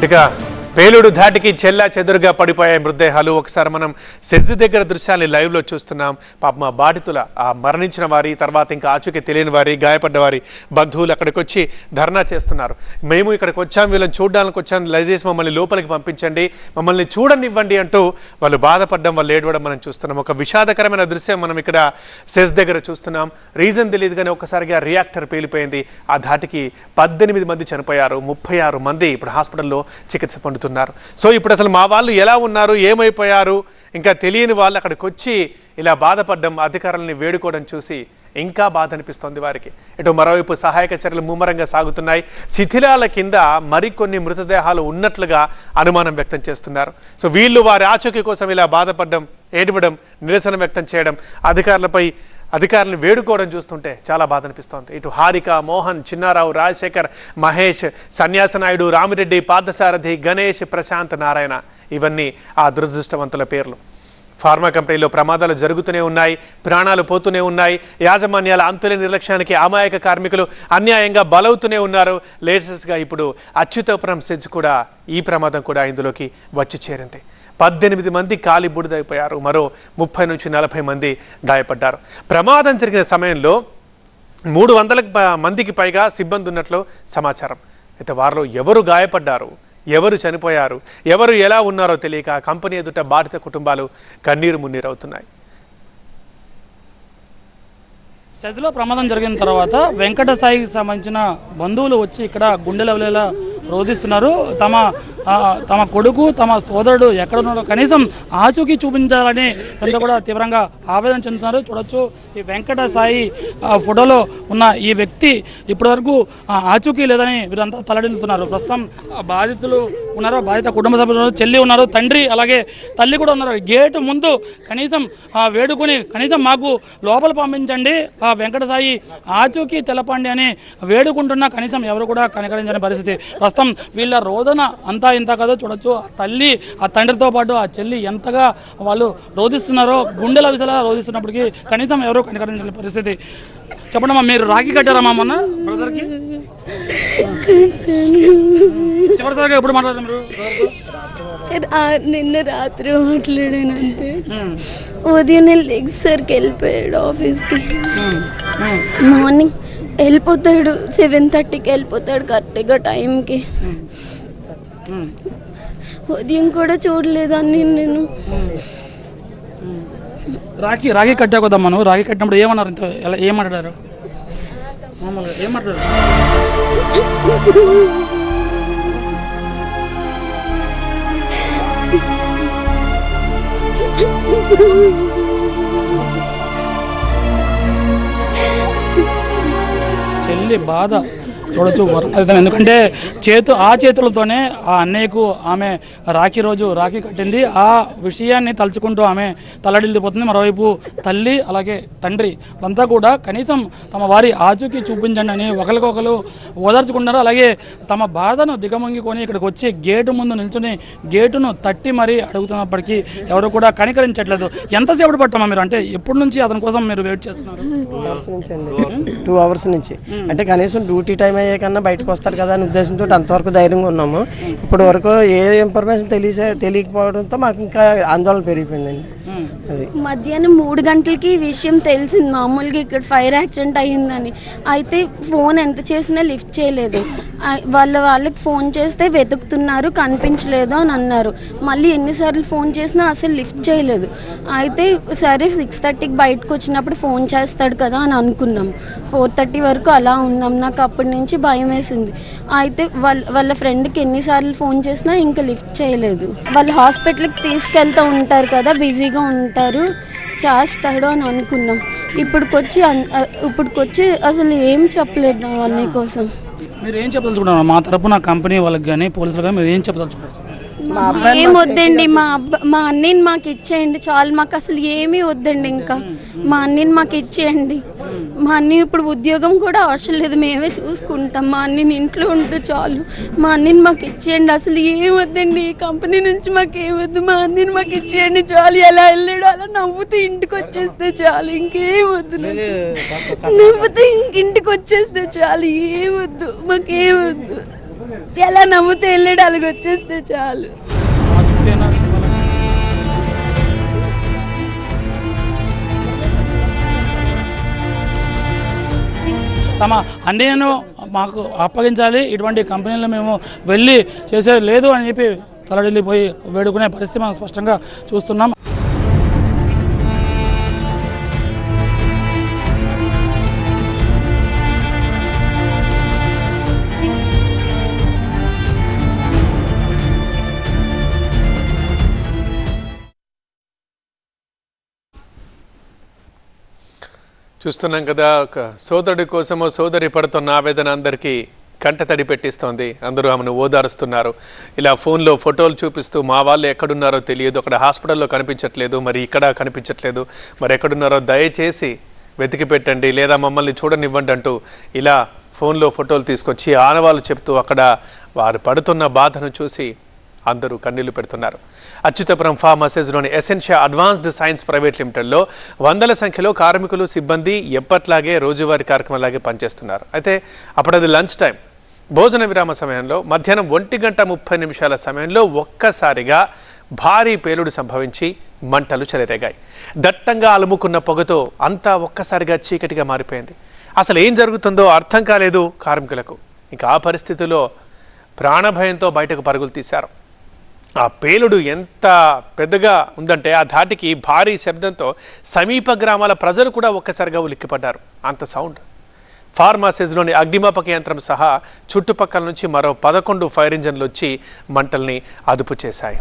टिका పేలుడు ధాటికి చెల్లా చెదురుగా పడిపోయాయి మృతదేహాలు. ఒకసారి మనం సెజ్ దగ్గర దృశ్యాన్ని లైవ్లో చూస్తున్నాం. పాప మా బాధితుల ఆ మరణించిన వారి తర్వాత ఇంకా ఆచూకీ తెలియని వారి గాయపడ్డ వారి బంధువులు అక్కడికి వచ్చి ధర్నా చేస్తున్నారు. మేము ఇక్కడికి వచ్చాం వీళ్ళని చూడడానికి వచ్చాం. దయచేసి మమ్మల్ని లోపలికి పంపించండి. మమ్మల్ని చూడనివ్వండి అంటూ వాళ్ళు బాధపడడం వాళ్ళు ఏడవడం మనం చూస్తున్నాం. ఒక విషాదకరమైన దృశ్యం మనం ఇక్కడ సెజ్ దగ్గర చూస్తున్నాం. రీజన్ తెలియదు కానీ ఒక్కసారిగా రియాక్టర్ పేలిపోయింది. ఆ ధాటికి పద్దెనిమిది మంది చనిపోయారు. ముప్పై ఆరు మంది ఇప్పుడు హాస్పిటల్లో చికిత్స పొందుతున్నారు. సో ఇప్పుడు అసలు మా వాళ్ళు ఎలా ఉన్నారు? ఏమైపోయారు? ఇంకా తెలియని వాళ్ళు అక్కడికి వచ్చి ఇలా బాధపడడం అధికారులని వేడుకోవడం చూసి ఇంకా బాధ అనిపిస్తోంది వారికి. ఇటు మరోవైపు సహాయక చర్యలు ముమ్మరంగా సాగుతున్నాయి. శిథిలాల కింద మరికొన్ని మృతదేహాలు ఉన్నట్లుగా అనుమానం వ్యక్తం చేస్తున్నారు. సో వీళ్ళు వారి ఆచూకీ కోసం ఇలా బాధపడడం ఏడవడం నిరసన వ్యక్తం చేయడం అధికారులపై అధికారులను వేడుకోవడం చూస్తుంటే చాలా బాధ అనిపిస్తోంది ఇటు హారిక మోహన్ చిన్నారావు రాజశేఖర్ మహేష్ సన్యాసనాయుడు రామిరెడ్డి పార్థసారథి గణేష్ ప్రశాంత్ నారాయణ. ఇవన్నీ ఆ దురదృష్టవంతుల పేర్లు. ఫార్మా కంపెనీలో ప్రమాదాలు జరుగుతూనే ఉన్నాయి ప్రాణాలు పోతూనే ఉన్నాయి. యాజమాన్యాల అంతుల నిర్లక్ష్యానికి అమాయక కార్మికులు అన్యాయంగా బలవుతూనే ఉన్నారు. లేటెస్ట్గా ఇప్పుడు అచ్యుతపురం సెజ్ కూడా ఈ ప్రమాదం కూడా ఇందులోకి వచ్చి చేరింది. పద్దెనిమిది మంది కాలి బుడిదైపోయారు. మరో ముప్పై నుంచి నలభై మంది గాయపడ్డారు. ప్రమాదం జరిగిన సమయంలో మూడు వందల మందికి పైగా సిబ్బంది ఉన్నట్లు సమాచారం. అయితే వారిలో ఎవరు గాయపడ్డారు? ఎవరు చనిపోయారు ఎవరు ఎలా ఉన్నారో తెలియక కంపెనీ ఎదుట బాధిత కుటుంబాలు కన్నీరు మున్నీరవుతున్నాయి. సదిలో ప్రమాదం జరిగిన తర్వాత వెంకట సాయికి సంబంధించిన బంధువులు వచ్చి ఇక్కడ గుండెల రోధిస్తున్నారు. తమ తమ కొడుకు తమ సోదరుడు ఎక్కడున్నాడో కనీసం ఆచూకీ చూపించాలని కొంత కూడా తీవ్రంగా ఆవేదన చెందుతున్నారు. చూడొచ్చు ఈ వెంకట సాయి ఆ, ఫోటోలో ఉన్న ఈ వ్యక్తి ఇప్పటివరకు ఆచూకీ లేదని వీరంతా తలడిల్లుతున్నారు. ప్రస్తుతం బాధితులు ఉన్నారు బాధిత కుటుంబ సభ్యులు చెల్లి ఉన్నారు తండ్రి అలాగే తల్లి కూడా ఉన్నారు. గేటు ముందు కనీసం ఆ, వేడుకొని కనీసం మాకు లోపల పంపించండి. ఆ వెంకట సాయి ఆచూకీ తెలపండి అని వేడుకుంటున్నా కనీసం ఎవరు కూడా కనికరించని పరిస్థితి. ప్రస్తుతం వీళ్ళ రోదన అంతా ఇంత కాదో చూడొచ్చు. ఆ తల్లి ఆ తండ్రితో పాటు ఆ చెల్లి ఎంతగా వాళ్ళు రోధిస్తున్నారో గుండెల విసలా రోధిస్తున్నప్పటికీ కనీసం ఎవరు కనికరించని పరిస్థితి. చెప్పండమ్మా మీరు రాఖీ కట్టారమ్మా మొన్న బ్రదర్కి? చివరిసారిగా ఎప్పుడు మాట్లాడారు మీరు నిన్న రాత్రి మాట్లాడాను అంతే ఉమ్, ఉదయం లెగ్సర్కి వెళ్ళిపోయాడు ఆఫీస్కి. మార్నింగ్ వెళ్ళిపోతాడు సెవెన్ థర్టీకి వెళ్ళిపోతాడు కరెక్ట్గా టైంకి. ఉదయం కూడా చూడలేదాన్ని నేను. రాఖీ రాఖీ కట్టా కదా మనం రాఖీ కట్టినప్పుడు ఏమన్నారు ఇంత ఎలా ఏమంటారు మామూలుగా ఏం చెల్లి బాధ. చూడొచ్చు. ఎందుకంటే చేతు ఆ చేతులతోనే ఆ అన్నయ్యకు ఆమె రాఖీ రోజు రాఖీ కట్టింది. ఆ విషయాన్ని తలుచుకుంటూ ఆమె తల్లడిల్లిపోతుంది. మరోవైపు తల్లి అలాగే తండ్రి అంతా కూడా కనీసం తమ వారి ఆచూకీ చూపించండి అని ఒకరికొకరు ఓదార్చుకుంటున్నారు. అలాగే తమ బాధను దిగమంగికొని ఇక్కడికి వచ్చి గేటు ముందు నిల్చుని గేటును తట్టి మరీ అడుగుతున్నప్పటికీ ఎవరు కూడా కనికరించట్లేదు. ఎంతసేపు పట్టమా మీరు? అంటే ఎప్పటి నుంచి అతని కోసం మీరు వెయిట్ చేస్తున్నారు? టూ అవర్స్ నుంచి. అంటే కనీసం డ్యూటీ టైం అయ్యే కన్నా బయటకు వస్తారు కదా అనే ఉద్దేశంతో అంతవరకు ధైర్యంగా ఉన్నాము. ఇప్పటి వరకు ఏ ఇన్ఫర్మేషన్ తెలిసే తెలియకపోవడంతో మాకు ఇంకా ఆందోళన పెరిగిపోయిందండి. అది. మధ్యాహ్నం మూడు గంటలకి ఈ విషయం తెలిసింది. మామూలుగా ఇక్కడ ఫైర్ యాక్సిడెంట్ అయ్యిందని. అయితే ఫోన్ ఎంత చేసినా లిఫ్ట్ చేయలేదు. వాళ్ళ వాళ్ళకి ఫోన్ చేస్తే వెతుకుతున్నారు కనిపించలేదు అని అన్నారు. మళ్ళీ ఎన్నిసార్లు ఫోన్ చేసినా అసలు లిఫ్ట్ చేయలేదు. అయితే సరే సిక్స్ థర్టీకి బయటకు వచ్చినప్పుడు ఫోన్ చేస్తాడు కదా అని అనుకున్నాం. ఫోర్ థర్టీ వరకు అలా ఉన్నాం. నాకు అప్పటి నుంచి భయం వేసింది. అయితే వాళ్ళ వాళ్ళ ఫ్రెండ్కి ఎన్నిసార్లు ఫోన్ చేసినా ఇంకా లిఫ్ట్ చేయలేదు. వాళ్ళు హాస్పిటల్కి తీసుకెళ్తూ ఉంటారు కదా బిజీగా ఉంటారు. చేస్తాడు అని అనుకున్నాం. అ- ఇప్పుడుకొచ్చి అసలు ఏం చెప్పలేదు అన్నయ్య కోసం. మీరు ఏం చెప్పదలుచుకుంటున్నారు మా తరపున కంపెనీ వాళ్ళకి కానీ పోలీసులు కానీ మీరు ఏం చెప్పదలుచుకుంటారు ఏం వద్దండి? మా అబ్బ మా అన్నయ్యని మాకు ఇచ్చేయండి. చాలు మాకు అసలు ఏమీ వద్దండి ఇంకా. మా అన్నయ్యని మాకు ఇచ్చేయండి. మా అన్నయ్య ఇప్పుడు ఉద్యోగం కూడా అవసరం లేదు. మేమే చూసుకుంటాం. మా అన్నయ్యని ఇంట్లో ఉంటూ చాలు. మా అన్నయ్యని మాకు ఇచ్చేయండి. అసలు ఏం వద్దండి? ఈ కంపెనీ నుంచి మాకు ఏం వద్దు? మా అన్నయ్యని మాకు ఇచ్చేయండి చాలు. ఎలా వెళ్ళాడు అలా నవ్వుతూ ఇంటికి వచ్చేస్తే చాలు. ఇంకేం వద్దు. నవ్వుతూ ఇంక ఇంటికి వచ్చేస్తే చాలు. ఏం వద్దు? మాకేం వద్దు? ఎలా నమ్మితే వెళ్ళాడు అలాగ వచ్చేస్తే చాలు. తమ అన్నయ్యను మాకు అప్పగించాలి. ఇటువంటి కంపెనీలు మేము వెళ్ళి చేసేది లేదు అని చెప్పి తలడిల్లిపోయి వేడుకునే పరిస్థితి మనం స్పష్టంగా చూస్తున్నాం. చూస్తున్నాం కదా ఒక సోదరుడి కోసమో సోదరి పడుతున్న ఆవేదన అందరికీ కంటతడి పెట్టిస్తోంది. అందరూ ఆమెను ఓదారుస్తున్నారు. ఇలా ఫోన్లో ఫోటోలు చూపిస్తూ మా వాళ్ళు ఎక్కడున్నారో తెలియదు. అక్కడ హాస్పిటల్లో కనిపించట్లేదు. మరి ఇక్కడ కనిపించట్లేదు. మరి ఎక్కడున్నారో దయచేసి వెతికి పెట్టండి. లేదా మమ్మల్ని చూడనివ్వండి అంటూ ఇలా ఫోన్లో ఫోటోలు తీసుకొచ్చి ఆనవాళ్ళు చెప్తూ అక్కడ వారు పడుతున్న బాధను చూసి అందరూ కన్నీళ్ళు పెడుతున్నారు. అచ్యుతపురం ఫార్మసీస్లోని ఎసెన్షియా అడ్వాన్స్డ్ సైన్స్ ప్రైవేట్ లిమిటెడ్లో వందల సంఖ్యలో కార్మికులు సిబ్బంది ఎప్పట్లాగే రోజువారీ కార్యక్రమంలాగే పనిచేస్తున్నారు. అయితే అప్పుడు అది లంచ్ టైం భోజన విరామ సమయంలో మధ్యాహ్నం ఒంటి గంట ముప్పై నిమిషాల సమయంలో ఒక్కసారిగా భారీ పేలుడు సంభవించి మంటలు చెలరేగాయి. దట్టంగా అలుముకున్న పొగతో అంతా ఒక్కసారిగా చీకటిగా మారిపోయింది. అసలు ఏం జరుగుతుందో అర్థం కాలేదు కార్మికులకు. ఇంకా ఆ పరిస్థితిలో ప్రాణభయంతో బయటకు పరుగులు తీశారు. ఆ పేలుడు ఎంత పెద్దగా ఉందంటే ఆ ధాటికి భారీ శబ్దంతో సమీప గ్రామాల ప్రజలు కూడా ఒక్కసారిగా ఉలిక్కిపడ్డారు. అంత సౌండ్. ఫార్మాసిస్లోని అగ్నిమాపక యంత్రం సహా చుట్టుపక్కల నుంచి మరో పదకొండు ఫైర్ ఇంజన్లు వచ్చి మంటల్ని అదుపు చేశాయి.